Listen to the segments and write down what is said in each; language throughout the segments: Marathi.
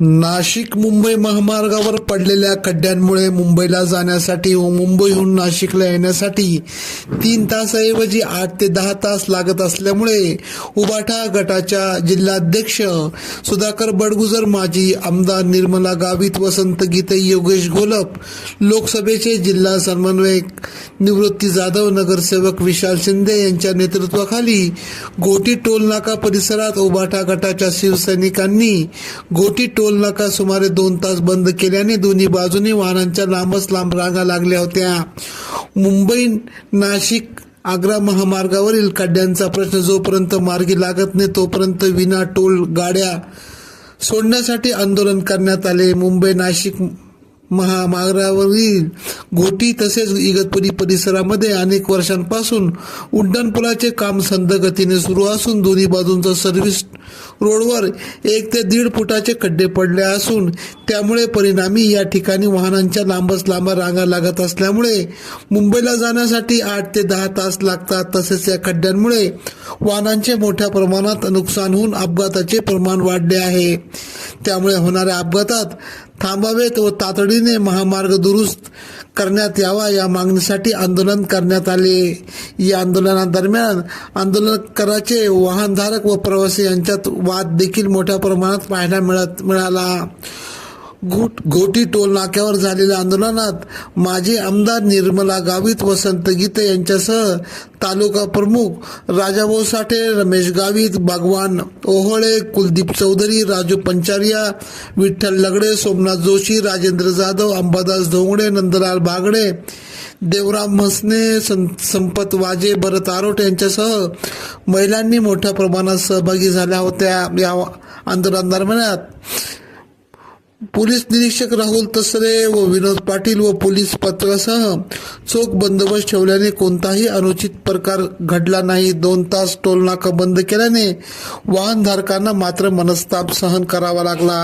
नाशिक मुंबई महामार्गावर पडलेल्या खड्ड्यांमुळे मुंबईला जाण्यासाठी व मुंबईहून नाशिकला येण्यासाठी तीन तासाऐवजी आठ ते दहा तास लागत असल्यामुळे उबाठा गटाच्या जिल्हाध्यक्ष सुधाकर बडगुजर माजी आमदार निर्मला गावित वसंत गीते योगेश घोलप लोकसभेचे जिल्हा समन्वयक निवृत्ती जाधव नगरसेवक विशाल शिंदे यांच्या नेतृत्वाखाली गोटी टोल नाका परिसरात उबाठा गटाच्या शिवसैनिकांनी गोटी टोल नाका. सुमारे दोन तास बंद केल्याने दोन्ही बाजूनी वाहनांच्या लांबच लांब रांगा लागल्या होत्या. मुंबई नाशिक आग्रा महामार्गावरील खड्ड्यांचा प्रश्न जोपर्यंत मार्गी लागत नाही तोपर्यंत विना टोल गाड्या सोडण्यासाठी आंदोलन करण्यात आले. मुंबई नाशिक महामार्गावरील घोटी तसेच इगतपुरी परिसरामध्ये अनेक वर्षांपासून उड्डाणपुलाचे काम संथ गतीने सुरू असून दोन्ही बाजूंचा सर्व्हिस रोडवर एक ते दीड फुटाचे खड्डे पडले असून त्यामुळे परिणामी या ठिकाणी वाहनांच्या लांबच लांब रांगा लागत असल्यामुळे मुंबईला जाण्यासाठी आठ ते दहा तास लागतात. तसेच या खड्ड्यांमुळे वाहनांचे मोठ्या प्रमाणात नुकसान होऊन अपघाताचे प्रमाण वाढले आहे. त्यामुळे होणाऱ्या अपघातात थांबावेत व तातडीने महामार्ग दुरुस्त करण्यात यावा या मागणीसाठी आंदोलन करण्यात आले. या आंदोलनादरम्यान आंदोलनकाराचे वाहनधारक व प्रवासी यांच्यात वाद देखील मोठ्या प्रमाणात पाहायला मिळत मिळाला. घोट घोटी टोल नाक्यावर झालेल्या आंदोलनात माजी आमदार निर्मला गावित वसंत गीते यांच्यासह तालुका प्रमुख राजाभाऊ साठे रमेश गावित भगवान ओहोळे कुलदीप चौधरी राजू पंचारिया विठ्ठल लगडे सोमनाथ जोशी राजेंद्र जाधव अंबादास धोंगडे नंदलाल बागडे देवराम म्हसने सं संपत वाजे भरत आरोट यांच्यासह महिलांनी मोठ्या प्रमाणात सहभागी झाल्या होत्या या आंदोलनादरम्यान. पोलीस निरीक्षक राहुल तसरे व विनोद पाटील व पोलीस पथकासह चोख बंदोबस्त ठेवल्याने कोणताही अनुचित प्रकार घडला नाही. दोन तास टोल नाका बंद केल्याने वाहनधारकांना मात्र मनस्ताप सहन करावा लागला.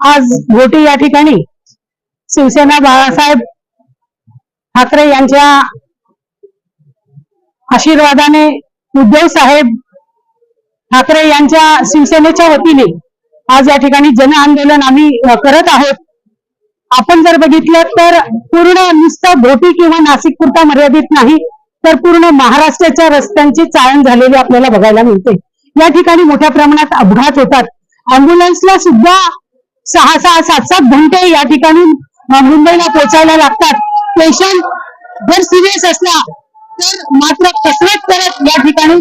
आज घोटी या ठिकाणी शिवसेना बाळासाहेब ठाकरे यांच्या आशीर्वादाने उद्धव साहेब ठाकरे यांच्या शिवसेनेच्या वतीने आज या ठिकाणी जन आंदोलन आम्ही करत आहोत. आपण जर बघितलं तर पूर्ण नुसतं घोटी किंवा नाशिक पुरता मर्यादित नाही तर पूर्ण महाराष्ट्राच्या रस्त्यांची चाळण झालेली आपल्याला बघायला मिळते. या ठिकाणी मोठ्या प्रमाणात अपघात होतात. अँब्युलन्सला सुद्धा सहा सहा सात सात घंटे या ठिकाणी मुंबईला पोहोचायला लागतात. पेशंट जर सिरियस असला तर मात्र कसरत करत या ठिकाणी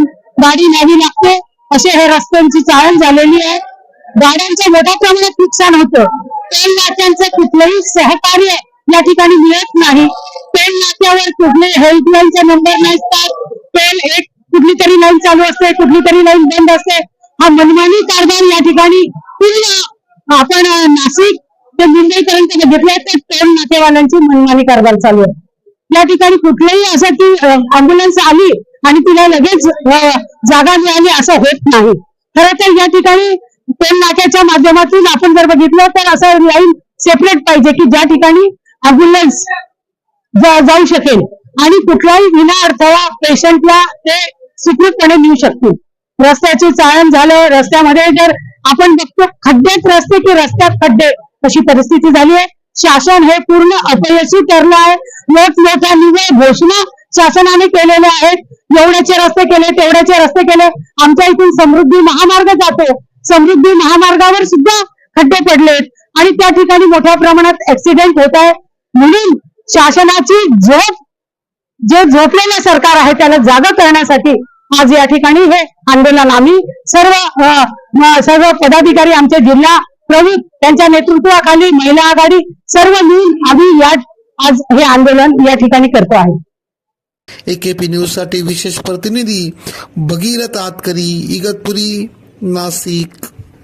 गाडी न्यावी लागते. असे हे रस्त्यांची चाळण झालेली आहे. गाड्यांचं मोठ्या प्रमाणात नुकसान होतं. तेल नाक्यांचं कुठलंही सहकार्य या ठिकाणी मिळत नाही. तेल नाक्यावर कुठले हेल्पलाईनचे नंबर नसतात. तेल एक कुठली तरी लाईन चालू असते कुठली तरी लाईन बंद असते. हा मनमानी कारभार या ठिकाणी पूर्ण आपण नाशिक ते मुंबईपर्यंत बघितलं तर तेल नाकेवाल्यांची मनमानी कारभार चालू आहे. या ठिकाणी कुठलंही असं की अँब्युलन्स आली आणि तिला लगेच जागा मिळाली असं होत नाही. खरं तर या ठिकाणी तेल नाक्याच्या माध्यमातून आपण जर बघितलं तर असं लाईन सेपरेट पाहिजे की ज्या ठिकाणी अम्ब्युलन्स जाऊ शकेल. आणि कुठलाही विना अडथळा पेशंटला ते सुखरूपपणे नेऊ शकतील. रस्त्याचे चाळण झालं रस्त्यामध्ये जर आपण बघतो खड्डेच रस्ते की रस्त्यात खड्डे अशी परिस्थिती झाली आहे. शासन हे पूर्ण अपयशी ठरलं आहे. मोठमोठ्या निवड घोषणा शासनाने केलेल्या आहेत एवढ्याचे रस्ते केले तेवढ्याचे रस्ते केले आमच्या इथून समृद्धी महामार्ग जातो. समृद्धी महामार्गावर सुद्धा खड्डे पडलेत. आणि त्या ठिकाणी मोठ्या प्रमाणात ऍक्सिडेंट होत आहे. म्हणून शासनाची झोप जे झोपलेलं सरकार आहे त्याला जागा करण्यासाठी आज या ठिकाणी हे आंदोलन आम्ही सर्व सर्व पदाधिकारी आमचे जिल्हा प्रमुख त्यांच्या नेतृत्वाखाली महिला आघाडी सर्व मिळून आम्ही या आज हे आंदोलन या ठिकाणी करतो आहे. एकेपी न्यूजसाठी विशेष प्रतिनिधी भगीरथ आतकरी इगतपुरी. नाशिक